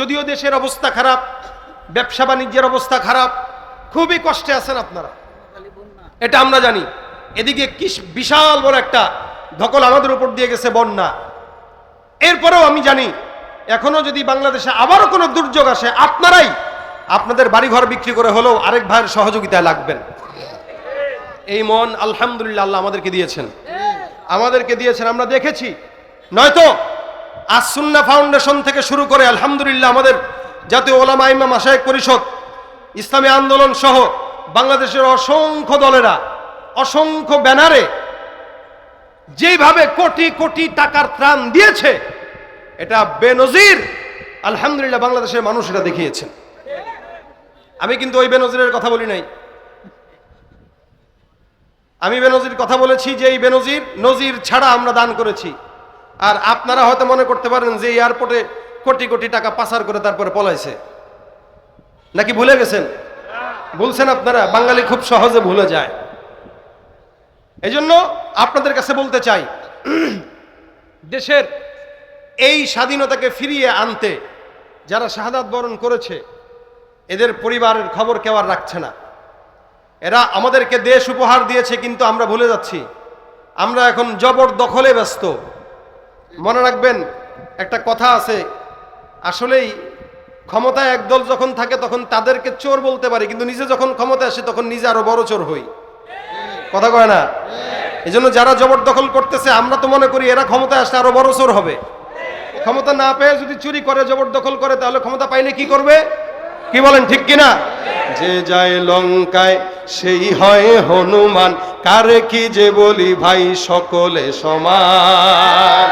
যদিও দেশের অবস্থা খারাপ, ব্যবসা বাণিজ্যের অবস্থা খারাপ, খুবই কষ্টে আছেন আপনারা। এটা আমরা জানি। এদিকে কি বিশাল বড় একটা ধকল আমাদের উপর দিয়ে গেছে বন্যা। এরপরেও আমি জানি, এখনও যদি বাংলাদেশে আবারও কোনো দুর্যোগ আসে, আপনারাই আপনাদের বাড়িঘর বিক্রি করে হলেও আরেক ভাইয়ের সহযোগিতায় লাগবেন। এই মন আলহামদুলিল্লাহ আল্লাহ আমাদেরকে দিয়েছেন। আমাদেরকে দিয়েছেন, আমরা দেখেছি। নয়তো আসুন্না ফাউন্ডেশন থেকে শুরু করে আলহামদুলিল্লাহ আমাদের জাতীয় ওলামা ইমাম আশায়েক পরিষদ, ইসলামী আন্দোলন সহ বাংলাদেশের অসংখ্য দলেরা, অসংখ্য ব্যানারে যেভাবে কোটি কোটি টাকার ত্রাণ দিয়েছে, এটা বেনজির আলহামদুলিল্লাহ বাংলাদেশের মানুষ এটা দেখিয়েছেন আমি কিন্তু ওই বেনজিরের কথা বলি নাই। আমি বেনজির কথা বলেছি যে এই বেনজির, নজির ছাড়া আমরা দান করেছি। আর আপনারা হয়তো মনে করতে পারেন যে এয়ারপোর্টে কোটি কোটি টাকা পাচার করে তারপরে পলাইছে। নাকি ভুলে গেছেন? বলছেন আপনারা, বাঙালি খুব সহজে ভুলে যায়। এই জন্য আপনাদের কাছে বলতে চাই, দেশের এই স্বাধীনতাকে ফিরিয়ে আনতে যারা শাহাদাত বরণ করেছে, এদের পরিবারের খবর কেউ আর রাখছে না। এরা আমাদেরকে দেশ উপহার দিয়েছে, কিন্তু আমরা ভুলে যাচ্ছি। আমরা এখন জবর দখলে ব্যস্ত। মনে রাখবেন, একটা কথা আছে। আসলেই ক্ষমতায় একদল যখন থাকে, তখন তাদেরকে চোর বলতে পারি, কিন্তু নিজে যখন ক্ষমতায় আসে, তখন নিজে আরও বড় চোর হই। কথা কয় না? এই জন্য যারা জবরদখল করতেছে, আমরা তো মনে করি এরা ক্ষমতায় আসলে আরও বড় চোর হবে। ক্ষমতা না পেয়ে যদি চুরি করে, জবরদখল করে, তাহলে ক্ষমতা পাইলে কি করবে? কি বলেন, ঠিক কিনা? যে যায় লঙ্কায়, সেই হয় হনুমান। কারে কি যে বলি, ভাই, সকলে সমান।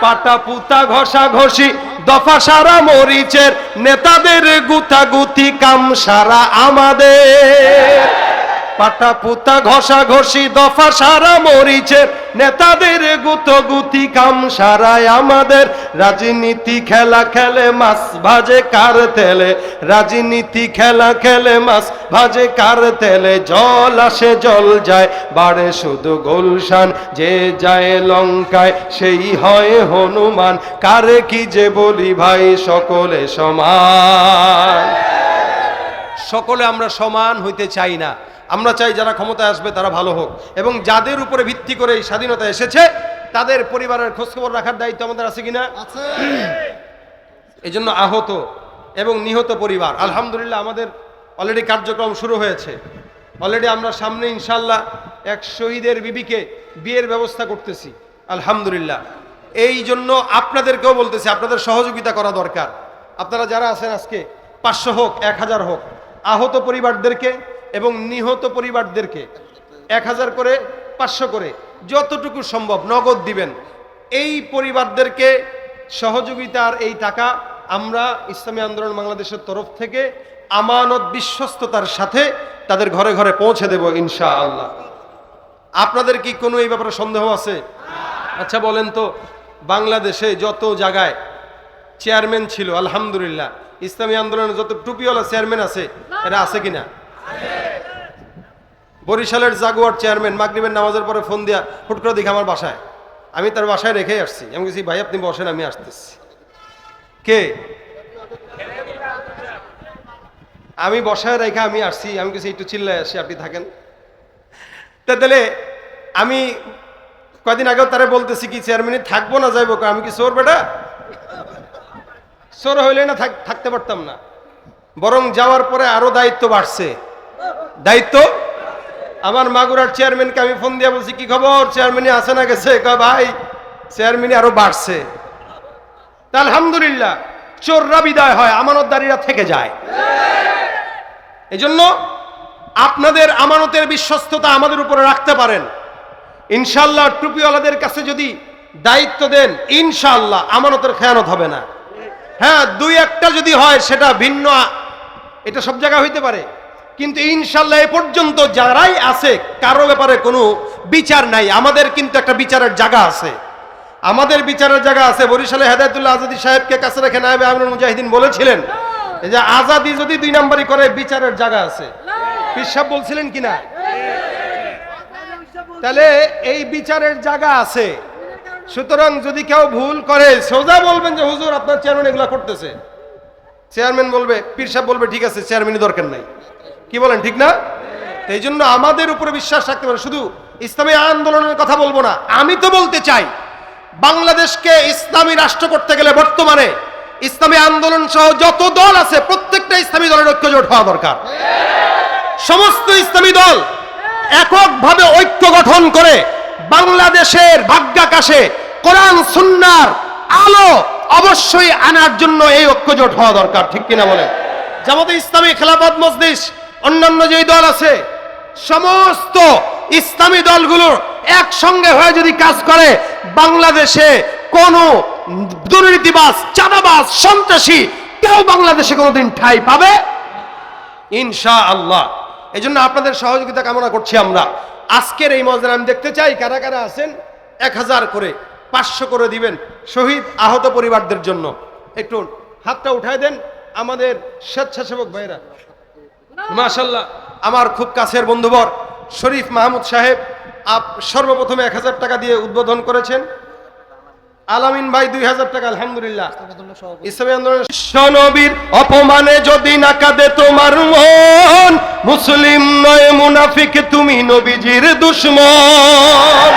পাটা পুতা ঘষা ঘষি, দফা সারা মরিচের। নেতাদের গুতাগুতি কাম সারা আমাদের। পাটা পুতা ঘষা ঘষি, দফা সারা মরিচের। নেতাদের গুতগুতি কাম সারায় আমাদের। রাজনীতি খেলা খেলে মাছ ভাজে কার তেলে। রাজনীতি খেলা খেলে মাছ ভাজে কার তেলে। জল আসে, জল যায়, বাড়ে শুধু গোলশান। যে যায় লঙ্কায়, সেই হয় হনুমান। কারে কি যে বলি ভাই, সকলে সমান। সকলে আমরা সমান হইতে চাই না। আমরা চাই যারা ক্ষমতায় আসবে তারা ভালো হোক। এবং যাদের উপরে ভিত্তি করে এই স্বাধীনতা এসেছে তাদের পরিবারের খোঁজখবর রাখার দায়িত্ব আমাদের আছে কিনা? এই জন্য আহত এবং নিহত পরিবার আলহামদুলিল্লাহ আমাদের অলরেডি কার্যক্রম শুরু হয়েছে। অলরেডি আমরা সামনে ইনশাল্লাহ এক শহীদের বিবিকে বিয়ের ব্যবস্থা করতেছি আলহামদুলিল্লাহ। এই জন্য আপনাদেরকেও বলতেছি আপনাদের সহযোগিতা করা দরকার। আপনারা যারা আছেন আজকে পাঁচশো হোক এক হাজার হোক আহত পরিবারদেরকে এবং নিহত পরিবারদেরকে এক হাজার করে, পাঁচশো করে যতটুকু সম্ভব নগদ দিবেন। এই পরিবারদেরকে সহযোগিতার এই টাকা আমরা ইসলামী আন্দোলন বাংলাদেশের তরফ থেকে আমানত বিশ্বস্ততার সাথে তাদের ঘরে ঘরে পৌঁছে দেব ইনশা আল্লাহ আপনাদের কি কোনো এই ব্যাপারে সন্দেহ আছে? আচ্ছা বলেন তো, বাংলাদেশে যত জায়গায় চেয়ারম্যান ছিল, আলহামদুলিল্লাহ, ইসলামী আন্দোলনের যত টুপিওয়ালা চেয়ারম্যান আছে, এরা আছে কিনা? বরিশালের জাগুয়ার চেয়ারম্যান মাগরিবের নামাজের পরে ফোন দিয়া, হুট করে দেখি আমার বাসায়। আমি তার বাসায় রেখে আসছি। আমি বলছি ভাই, আপনি বসেন, আমি আসতেছি। কে? আমি বসায় রেখে আমি আসছি। আমি কিছু একটু চিল্লায় আসি, আপনি থাকেন। তাহলে আমি কয়দিন আগেও তারা বলতেছি কি চেয়ারম্যানে থাকব না, যাইবো? আমি কি চোর বেটা? চোর হইলে না থাক- থাকতে পারতাম না। বরং যাওয়ার পরে আরও দায়িত্ব বাড়ছে। দায়িত্ব? আমার মাগুরার চেয়ারম্যানকে আমি ফোন দিয়ে বলছি, কি খবর? চেয়ারম্যানই আছে না গেছে? ভাই চেয়ারম্যানই আরও বাড়ছে। আলহামদুলিল্লাহ, চোররা বিদায় হয়, আমানতদারীরা থেকে যায়। এই জন্য আপনাদের আমানতের বিশ্বস্ততা আমাদের উপরে রাখতে পারেন। ইনশাল্লাহ টুপিওয়ালাদের কাছে যদি দায়িত্ব দেন ইনশাল্লাহ আমানতের খেয়ানত হবে না। হ্যাঁ দুই একটা যদি হয়, সেটা ভিন্ন, এটা সব জায়গায় হইতে পারে। কিন্তু ইনশাল্লাহ এ পর্যন্ত যারাই আছে কারও ব্যাপারে কোনো বিচার নাই। আমাদের কিন্তু একটা বিচারের জায়গা আছে। আমাদের বিচারের জায়গা আছে। বরিশালে হেদায়তুল্লাহ আজাদি সাহেবকে কাছে রেখে নায়বে আমিনুল মুজাহিদিন বলেছিলেন যে আজাদি যদি দুই নাম্বারই করে বিচারের জায়গা আছে। পিসাব বলছিলেন কিনা তাহলে এই বিচারের জায়গা আছে। সুতরাং যদি কেউ ভুল করে সোজা বলবেন যে হুজুর আপনার চেয়ারম্যান এগুলা করতেছে। চেয়ারম্যান বলবে পীর সাহেব বলবে ঠিক আছে চেয়ারম্যানই দরকার নাই। কি বলেন, ঠিক না? এই জন্য আমাদের উপরে বিশ্বাস রাখতে পারে শুধু ইসলামী আন্দোলনের কথা বলব না, আমি তো বলতে চাই, বাংলাদেশকে ইসলামী রাষ্ট্র করতে গেলে বর্তমানে ইসলামী আন্দোলন সহ যত দল আছে, প্রত্যেকটা ইসলামী দলের ঐক্যজোট হওয়া দরকার। সমস্ত ইসলামী দল এককভাবে ঐক্য গঠন করে বাংলাদেশের ভাগ্যাকাশে কোরআন, সুন্নার আলো অবশ্যই আনার জন্য এই ঐক্যজোট হওয়া দরকার, ঠিক কিনা বলে জামাতে ইসলামী খেলাফত মজলিস অন্যান্য যে দল আছে, সমস্ত ইসলামী দলগুলোর একসঙ্গে হয়ে যদি কাজ করে, বাংলাদেশে কোনো দুর্নীতিবাস চাঁদাবাজ, সন্ত্রাসী কেউ বাংলাদেশে কোনোদিন ঠাঁই পাবে? ইনশা আল্লাহ এই জন্য আপনাদের সহযোগিতা কামনা করছি আমরা। আজকের এই মজার আমি দেখতে চাই, কারা কারা আছেন? এক হাজার করে, পাঁচশো করে দিবেন শহীদ আহত পরিবারদের জন্য। একটু হাতটা উঠায় দেন আমাদের স্বেচ্ছাসেবক ভাইরা মাশাল্লাহ আমার খুব কাছের বন্ধুবর শরীফ মাহমুদ সাহেব, আপ সর্বপ্রথমে এক হাজার টাকা দিয়ে উদ্বোধন করেছেন। আলামিন ভাই, দুই হাজার টাকা, আলহামদুলিল্লাহ। ইসলামী আন্দোলন নবীর অপমানে যদি না কাঁদে তোমার মন, মুসলিম নয় মুনাফিক, তুমি নবীজির দুশ্মন।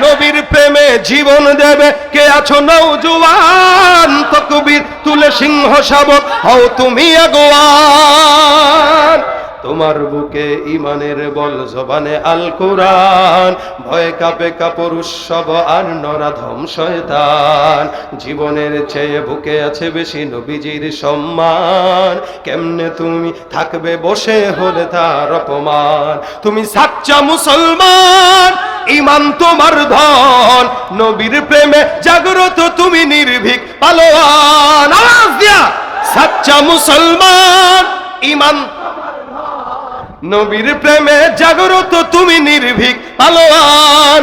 নবীর প্রেমে জীবন দেবে। কে আছো নৌজুয়ান তকবীর তুলে সিংহ শাবক, হও তুমি আগুয়ান। তোমার বুকে ইমানের বল জবানে আল কোরআন। ভয় কাপে কাপড় উৎসব আর নরাধম শয়তান। জীবনের চেয়ে বুকে আছে বেশি নবীজির সম্মান। কেমনে তুমি থাকবে বসে হলে তার অপমান? তুমি সাচ্চা মুসলমান ইমান তোমার ধন, নবীর প্রেমে জাগ্রত তুমি নির্ভীক, পালোয়ান। আওয়াজ দিয়া, সাচ্চা মুসলমান, ইমান নবীর প্রেমে জাগ্রত তুমি নির্ভীক, পালোয়ান।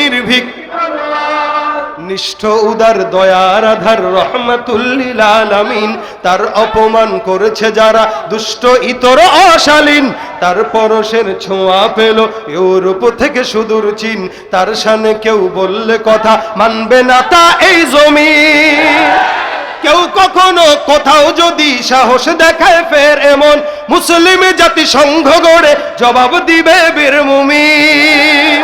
নিষ্ঠ উদার দয়ার আধার রহমাতুল্লিল আলামিন। তার অপমান করেছে যারা দুষ্ট, ইতর, অশালীন। তার পরশের ছোঁয়া পেল ইউরোপ থেকে সুদূর চীন। তার সামনে কেউ বললে কথা মানবে না তা এই জমি কেউ কখনো কোথাও যদি সাহস দেখায় ফের এমন মুসলিম জাতি সংঘ গড়ে জবাব দিবে বীর মুমিন।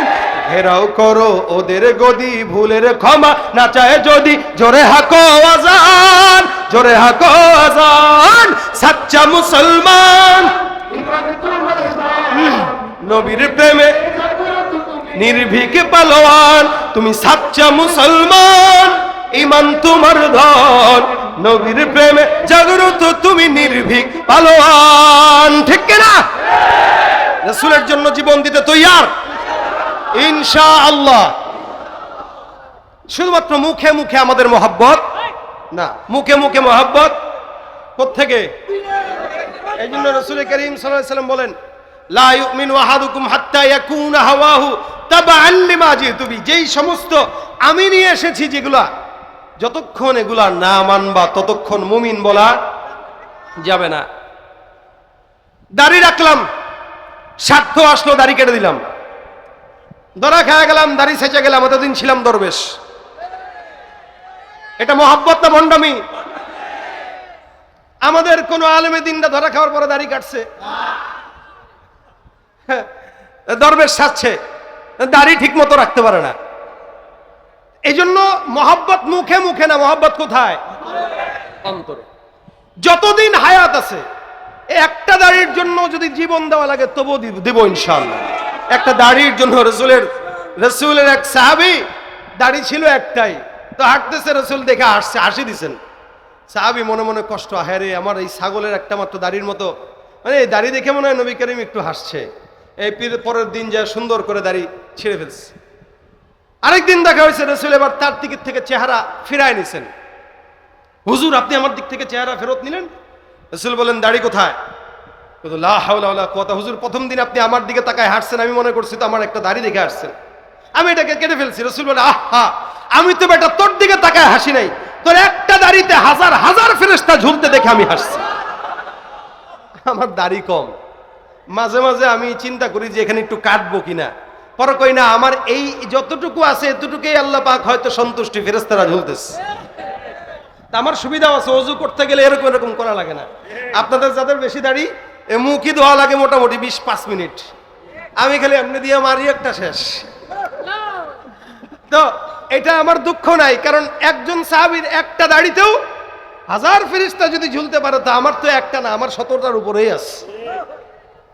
ঘেরাও করো ওদের গদি, ভুলের ক্ষমা না চায় যদি। জোরে হাকো আজান, জোরে হাকো আজান, সাচ্চা মুসলমান। নবীর প্রেমে নির্ভীক পালোয়ান, তুমি সাচ্চা মুসলমান, ইমান তোমার ধন। নবীর প্রেমে জাগ্রত তুমি নির্ভীক পালোয়ান, ঠিক কিনা? রসুলের জন্য জীবন দিতে তৈয়ার। ইনশা আল্লাহ শুধুমাত্র মুখে মুখে আমাদের মহাব্বত? না, মুখে মুখে মহাব্বত? কোথেকে এই জন্য রসুল করিম সাল্লাম বলেন যেই সমস্ত আমি নিয়ে এসেছি যেগুলা, যতক্ষণ এগুলা না মানবা, ততক্ষণ মুমিন বলা যাবে না। দাড়ি রাখলাম স্বার্থ আসলো দাড়ি কেটে দিলাম। দরা খায়া গেলাম দাড়ি সেচে গেলাম এতদিন ছিলাম দরবেশ। এটা মহাব্বত না ভণ্ডামি? আমাদের কোন আলেমে দিনটা ধরা খাওয়ার পরে দাড়ি কাটছে। হ্যাঁ, দরবেশ সাজছে দাড়ি ঠিক মতো রাখতে পারে না। এই জন্য মহাব্বত মুখে মুখে না মহাব্বত কোথায়? অন্তরে। যতদিন হায়াত আছে একটা দাড়ির জন্য যদি জীবন দেওয়া লাগে দিব- দিব ইনশাল্লাহ একটা দাড়ির জন্য রসুলের রসুলের এক সাহাবি, দাড়ি ছিল একটাই। তো হাঁটতেছে রসুল দেখে আসছে, হাসি দিছেন। সাহাবি মনে মনে কষ্ট হ্যাঁ রে, আমার এই ছাগলের একটা মাত্র দাড়ির মতো। মানে এই দাড়ি দেখে মনে হয় নবী করিম একটু হাসছে। এই পীর- পরের দিন যা সুন্দর করে দাড়ি ছিঁড়ে ফেলছে। আরেকদিন দেখা হয়েছে, রসুল এবার তার দিক থেকে চেহারা ফিরায় নিছেন। হুজুর, আপনি আমার দিক থেকে চেহারা ফেরত নিলেন? রসুল বলেন দাড়ি কোথায়? কুওয়াতা। হুজুর, প্রথম দিন আপনি আমার দিকে তাকায় হাঁটছেন, আমি মনে করছি তো আমার একটা দাড়ি দেখে হাঁটছেন। আমি এটাকে কেটে ফেলছি। রসুল বলে, আহা, আমি তো বেটা তোর দিকে তাকায় হাসি নাই। তোর একটা দাড়িতে হাজার হাজার ফেরেস্তা ঝুলতে দেখে আমি হাসছি। আমার দাড়ি কম। মাঝে মাঝে আমি চিন্তা করি যে এখানে একটু কাটবো কিনা। পরে কই না, আমার এই যতটুকু আছে এতটুকুই আল্লাহ পাক হয়তো সন্তুষ্টি ফেরেস্তারা ঝুলতেছে। আমার সুবিধা আছে, অজু করতে গেলে এরকম এরকম করা লাগে না। আপনাদের যাদের বেশি দাড়ি এ মুখই ধোয়া লাগে মোটামুটি বিশ, পাঁচ মিনিট। আমি খালি এমনি দিয়ে মারি, একটা শেষ। তো এটা আমার দুঃখ নাই, কারণ একজন সাহাবীর একটা দাড়িতেও হাজার ফেরিস্তা যদি ঝুলতে পারে, তা আমার তো একটা না, আমার সততার উপরেই আছে।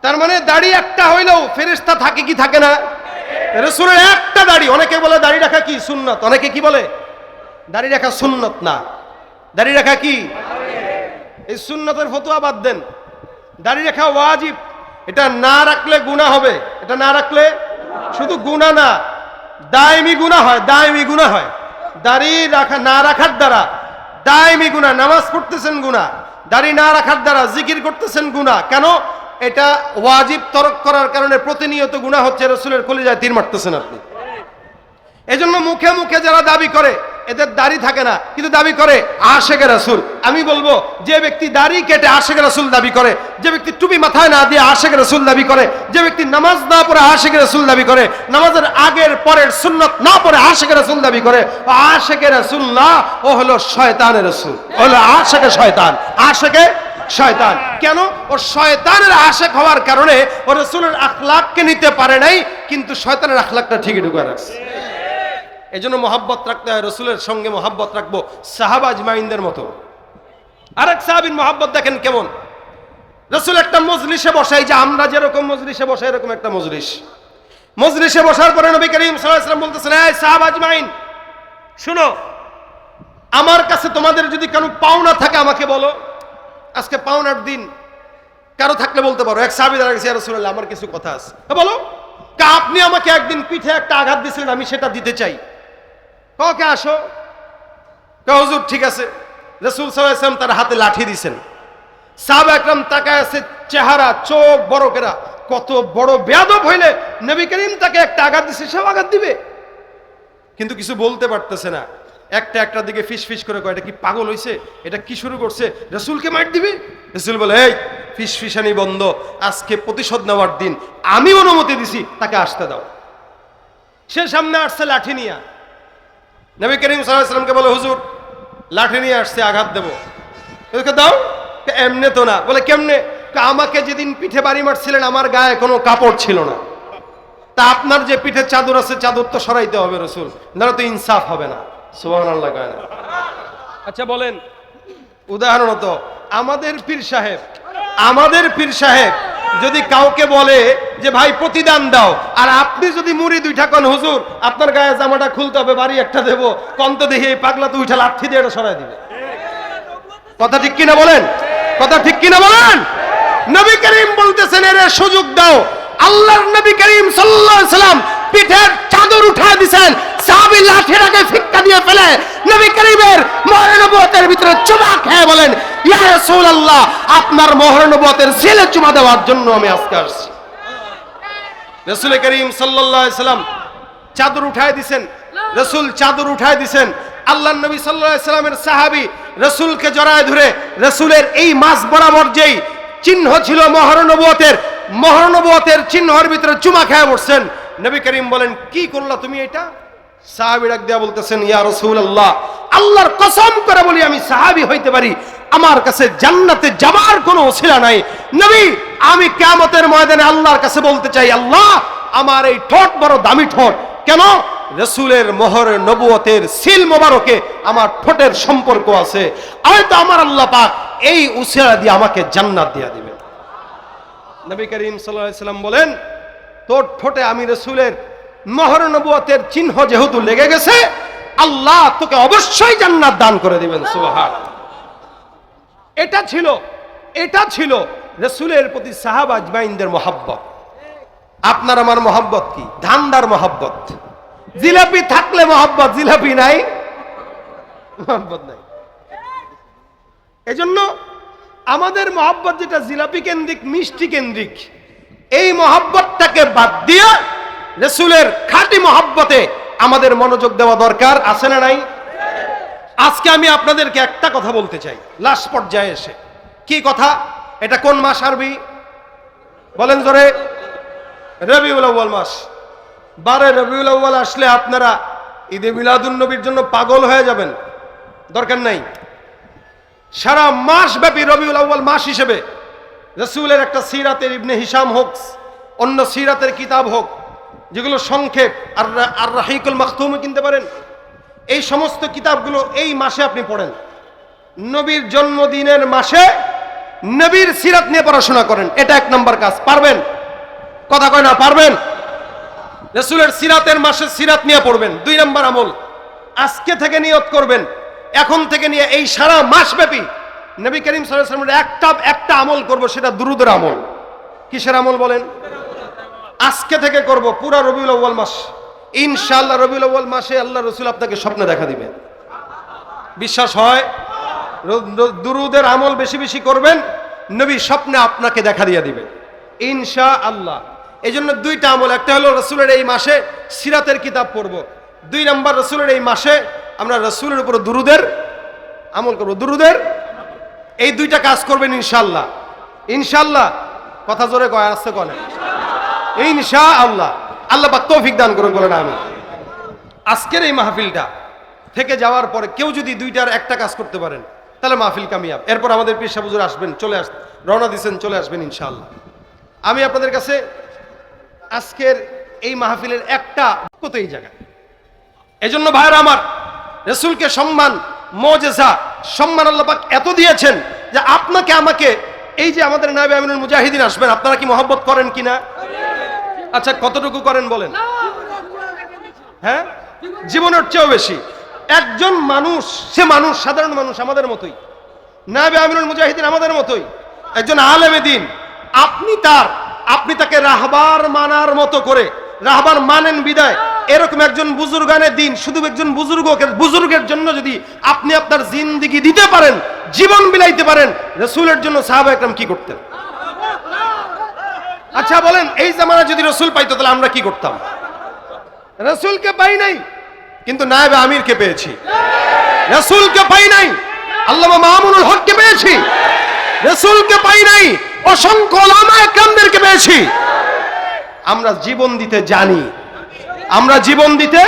তার মানে দাড়ি একটা হইলেও ফেরিস্তা থাকে কি থাকে না? রসুলের একটা দাড়ি, অনেকে বলে দাড়ি রাখা কি? সুন্নত। অনেকে কি বলে? দাড়ি রাখা সুন্নত না। দাড়ি রাখা কি? এই সুন্নতের ফতুয়া বাদ দেন। দাড়ি রাখা ওয়াজিব। এটা না রাখলে গুনাহ হবে। এটা না রাখলে শুধু গুনাহ না, দায়মি গুনাহ হয়, দায়মি গুনাহ হয়। দাড়ি রাখা না রাখার দ্বারা দায়মি গুনাহ, নামাজ পড়তেছেন গুনাহ। দাড়ি না রাখার দ্বারা জিকির করতেছেন গুনাহ। কেন? এটা ওয়াজিব তরক করার কারণে প্রতিনিয়ত গুনাহ হচ্ছে, রসুলের কলিজায় তীর মারতেছেন আপনি। এজন্য মুখে মুখে যারা দাবি করে এদের দাড়ি থাকে না, কিন্তু দাবি করে আশেকে রাসুল। আমি বলব, যে ব্যক্তি দাড়ি কেটে আশেকে রাসুল দাবি করে, যে ব্যক্তি টুপি মাথায় না দিয়ে আশেকে রাসুল দাবি করে, যে ব্যক্তি নামাজ না পড়ে আশেকে রাসুল দাবি করে, নামাজের আগের পরের সুন্নত না পড়ে আশেকে রাসুল দাবি করে আশেকে রাসুল না, ও হলো শয়তানের রাসুল। ও হলো আশেকে শয়তান আশেকে শয়তান। কেন? ও শয়তানের আশেক হওয়ার কারণে ও রসুলের আখলাককে নিতে পারে নাই, কিন্তু শয়তানের আখলাকটা ঠিকই ঢুকে রাখছে এই জন্য মহাব্বত রাখতে হয়, রসুলের সঙ্গে মহাব্বত রাখব সাহাবাজ মাইন্দের মতো। আরেক সাহাবিন মহাব্বত দেখেন কেমন? রসুল একটা মজলিসে বসাই যে আমরা যেরকম মজলিসে বসাই, এরকম একটা মজলিস। মজলিসে বসার পরে নবী করিম সাল্লাম বলতেছেন, এই সাহাবাজ মাইন শুনো, আমার কাছে তোমাদের যদি কোনো পাওনা থাকে আমাকে বলো। আজকে পাওনার দিন, কারও থাকলে বলতে পারো। এক সাহাবি দাঁড়া রসুল্লাহ আমার কিছু কথা আছে। বলো আপনি আমাকে একদিন পিঠে একটা আঘাত দিয়েছিলেন, আমি সেটা দিতে চাই। কাউকে আসো। হুজুর, ঠিক আছে। রসুল সাল্লাম তার হাতে লাঠি দিছেন সাহাব একরাম তাকায় আছে, চেহারা, চোখ বড় কেরা। কত বড় বেয়াদব হইলে নবী করিম তাকে একটা আঘাত দিছে, সেও আঘাত দিবে। কিন্তু কিছু বলতে পারতেছে না। একটা একটা দিকে ফিস ফিস করে কয়, এটা কি পাগল হইছে? এটা কি শুরু করছে? রসুলকে মার দিবে? রসুল বলে, এই, ফিস ফিসানি বন্ধ। আজকে প্রতিশোধ নেওয়ার দিন। আমি অনুমতি দিছি, তাকে আসতে দাও। সে সামনে আসছে লাঠি নিয়ে। নবী করিম সাল্লামকে বলে, হুজুর, লাঠি নিয়ে আসছে, আঘাত দেবো। দাও। এমনে তো না। বলে, কেমনে? আমাকে যেদিন পিঠে বাড়ি মারছিলেন, আমার গায়ে কোনো কাপড় ছিল না। তা আপনার যে পিঠে চাদর আছে, চাদর তো সরাইতে হবে, রসুল। না তো ইনসাফ হবে না। আল্লাহ না। আচ্ছা বলেন, উদাহরণত, আমাদের পীর সাহেব, আমাদের পীর সাহেব যদি কাউকে বলে যে, ভাই, প্রতিদান দাও। আর আপনি যদি মুড়ি দুইটা কন হুজুর, আপনার গায়ে জামাটা খুলতে হবে, বাড়ি একটা দেবো। কন্ত দেখে এই পাগলা তো উঠে লাঠি দিয়ে এটা সরাই দিবে। কথা ঠিক কিনা বলেন? কথা ঠিক কিনা বলেন? নবী করিম বলতেছেন, এর সুযোগ দাও। আল্লাহর নবী করিম সাল্লাল্লাহু আলাইহি সাল্লাম পিঠের চাদর উঠায় দিছেন। সাহাবী লাঠিটাকে ফিক্কা দিয়ে ফেলে নবী করিমের মহানবুয়তের ভিতরে চুমা খেয়ে বলেন, ইয়া রাসূলুল্লাহ, আপনার মহানবুয়তের ছেলে চুমা দেওয়ার জন্য আমি আজকে আসছি। রসুল করিম সাল্লাল্লাহু আলাইহি সাল্লাম চাদর উঠায় দিছেন, রসুল চাদর উঠায় দিছেন। আল্লাহ নবী সাল্লাল্লাহু আলাইহি সাল্লামের সাহাবী রসুলকে জড়ায় ধরে রসুলের এই মাস বরাবর যেই চিহ্ন ছিল মহানবুয়তের মহানবুয়তের চিহ্নর ভিতরে চুমা খেয়ে বসছেন। নবী করিম বলেন, কি করলা তুমি এটা? সাহাবি ডাক বলতেছেন, ইয়া রাসূলুল্লাহ, আল্লাহর কসম করে বলি, আমি সাহাবী হইতে পারি। আমার কাছে জান্নাতে যাবার কোনো ওসিলা নাই। নবী, আমি কিয়ামতের ময়দানে আল্লাহর কাছে বলতে চাই, আল্লাহ, আমার এই ঠোঁট বড় দামি ঠোঁট। কেন? রসুলের মোহর নবুয়তের সিল মোবারকে আমার ঠোঁটের সম্পর্ক আছে। হয়তো আমার আল্লাহ পাক এই উসিলা দিয়ে আমাকে জান্নাত দিয়া দিবে নবী করিম আলাইহি সাল্লাম বলেন তোর ঠোঁটে আমি রসুলের মোহর চিহ্ন যেহেতু লেগে গেছে, আল্লাহ তোকে অবশ্যই জান্নাত দান করে দিবেন সুবহান এটা ছিল এটা ছিল রসুলের প্রতি সাহাব আজমাইনদের মহাব্বত। আপনার আমার মহাব্বত কি? ধান্দার মহাব্বত। জিলাপি থাকলে মহাব্বত, জিলাপি নাই, মহাব্বত নাই। এজন্য আমাদের মহাব্বত যেটা জিলাপি কেন্দ্রিক, মিষ্টি কেন্দ্রিক এই মহাব্বতটাকে বাদ দিয়ে রসুলের খাঁটি মহাব্বতে আমাদের মনোযোগ দেওয়া দরকার, আছে না নাই? আজকে আমি আপনাদেরকে একটা কথা বলতে চাই লাস্ট পর্যায়ে এসে। কি কথা? এটা কোন মাস আরবি? বলেন জোরে। রবিউল আউ্বাল মাস। বারে রবিউল আউ্বাল আসলে আপনারা ঈদে মিলাদুন নবীর জন্য পাগল হয়ে যাবেন। দরকার নাই। সারা মাস ব্যাপী রবিউল আউ্বাল মাস হিসেবে রসুলের একটা সিরাতের ইবনে হিসাম হোক, অন্য সিরাতের কিতাব হোক, যেগুলো সংক্ষেপ, আর আর রাহিকুল মাখতুমও কিনতে পারেন। এই সমস্ত কিতাবগুলো এই মাসে আপনি পড়েন। নবীর জন্মদিনের মাসে নবীর সিরাত নিয়ে পড়াশোনা করেন। এটা এক নম্বর কাজ। পারবেন? কথা কয় না, পারবেন? রসুলের সিরাতের মাসে সিরাত নিয়ে পড়বেন। দুই নম্বর আমল। আজকে থেকে নিয়ত করবেন। এখন থেকে নিয়ে এই সারা মাস ব্যাপী নবী করিম সাল্লামের একটা একটা আমল করব, সেটা দুরুদের আমল। কিসের আমল বলেন? আজকে থেকে করব, পুরা রবিউল আউ্বাল মাস। ইনশাআল্লাহ রবিউল আউ্বাল মাসে আল্লাহ রসুল আপনাকে স্বপ্নে দেখা দিবেন। বিশ্বাস হয়? দুরুদের আমল বেশি বেশি করবেন, নবী স্বপ্নে আপনাকে দেখা দিয়ে দিবেন। ইনশা আল্লাহ এই জন্য দুইটা আমল, একটা হলো রসুলের এই মাসে সিরাতের কিতাব পড়ব। দুই নম্বর রসুলের এই মাসে আমরা রসুলের উপর দুরুদের আমল করব। দুরুদের এই দুইটা কাজ করবেন ইনশাল্লাহ ইনশাল্লাহ কথা জোরে কয়, আসতে কনে ইনশা আল্লাহ আল্লাহ পাক তৌফিক দান করুন, বলেন আমি আজকের এই মাহফিলটা থেকে যাওয়ার পরে কেউ যদি দুইটার একটা কাজ করতে পারেন, তাহলে মাহফিল কামিয়াব। এরপর আমাদের পেশা বুজুর আসবেন, চলে আস, রওনা দিচ্ছেন চলে আসবেন ইনশাআল্লাহ। আমি আপনাদের কাছে আজকের এই মাহফিলের একটা কত এই জায়গায়। এজন্য ভাইয়েরা আমার, রসুলকে সম্মান মজেসা সম্মান আল্লাহ পাক এত দিয়েছেন যে আপনাকে আমাকে, এই যে আমাদের নাবে আমিনুল মুজাহিদিন আসবেন, আপনারা কি মহব্বত করেন কিনা? আচ্ছা কতটুকু করেন বলেন? হ্যাঁ? জীবনের চেয়েও বেশি। একজন মানুষ, সে মানুষ, সাধারণ মানুষ আমাদের মতোই। নাবে আমিনুল মুজাহিদিন আমাদের মতোই। একজন আলেমে দিন, আপনি তার, আপনি তাকে রাহবার মানার মতো করে রাহবার মানেন বিদায়। এরকম একজন বুজুর্গানের দিন, শুধু একজন বুজুর্গকে বুজুর্গের জন্য যদি আপনি আপনার জিন্দিগি দিতে পারেন, জীবন বিলাইতে পারেন, রসুলের জন্য সাহাবা একরাম কি করতেন? আচ্ছা বলেন, এই জামানা যদি রসুল পাইতো, তাহলে আমরা কি করতাম? রসুলকে পাই নাই, কিন্তু নায়েবে আমিরকে পেয়েছি। রসুলকে পাই নাই, আল্লামা মামুনুল হককে পেয়েছি। রসুলকে পাই নাই, অসংখ্য ওলামা একরামদেরকে পেয়েছি। আমরা জীবন দিতে জানি। আমরা জীবন দিতে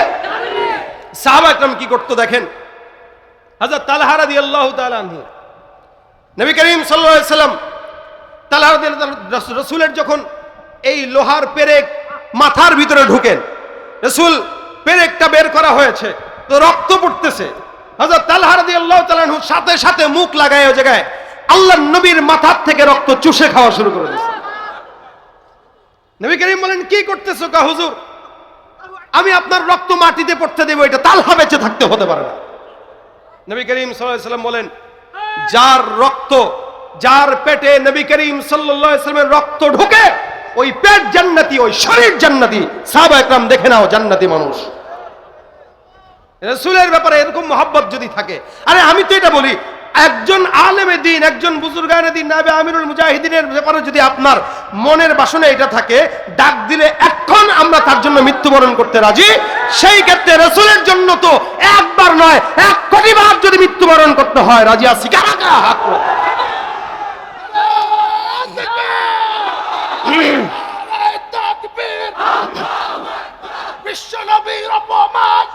কি করতো দেখেন? হাজার তালহারা আল্লাহ তালু নবী করিম সাল্লাম রসুলের যখন এই লোহার পেরেক মাথার ভিতরে ঢুকেন, রসুল পেরেকটা বের করা হয়েছে, তো রক্ত পড়তেছে। হাজার তালহারা আল্লাহ তালাহুর সাথে সাথে মুখ লাগায় ওই জায়গায় আল্লাহ নবীর মাথার থেকে রক্ত চুষে খাওয়া শুরু করে দিয়েছে। নবী করিম বলেন, কি করতেছো কা হুজুর? আমি আপনার রক্ত মাটিতে পড়তে দেবো, এটা তালহা বেঁচে থাকতে হতে পারে না। নবী করিম সাল্লাম বলেন, যার রক্ত, যার পেটে নবী করিম সাল্লামের রক্ত ঢোকে, ওই পেট জান্নাতি, ওই শরীর জান্নাতি। সাহাবা একরাম, দেখে নাও, জান্নাতি মানুষ। রসুলের ব্যাপারে এরকম মহাব্বত যদি থাকে, আরে আমি তো এটা বলি একজন আলেমে দিন, একজন বুজুর্গানে দিন, নাবে আমিরুল মুজাহিদিনের ব্যাপারে যদি আপনার মনের বাসনে এটা থাকে, ডাক দিলে এখন আমরা তার জন্য মৃত্যুবরণ করতে রাজি। সেই ক্ষেত্রে রসুলের জন্য তো একবার নয়, এক কোটি বার যদি মৃত্যুবরণ করতে হয়, রাজি হাত বিশ্ব নবীর অপমান।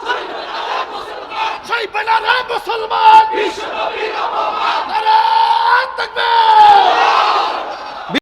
সেই রে মুসলমান। বিশ্ব নবীর অপমান তাকবীর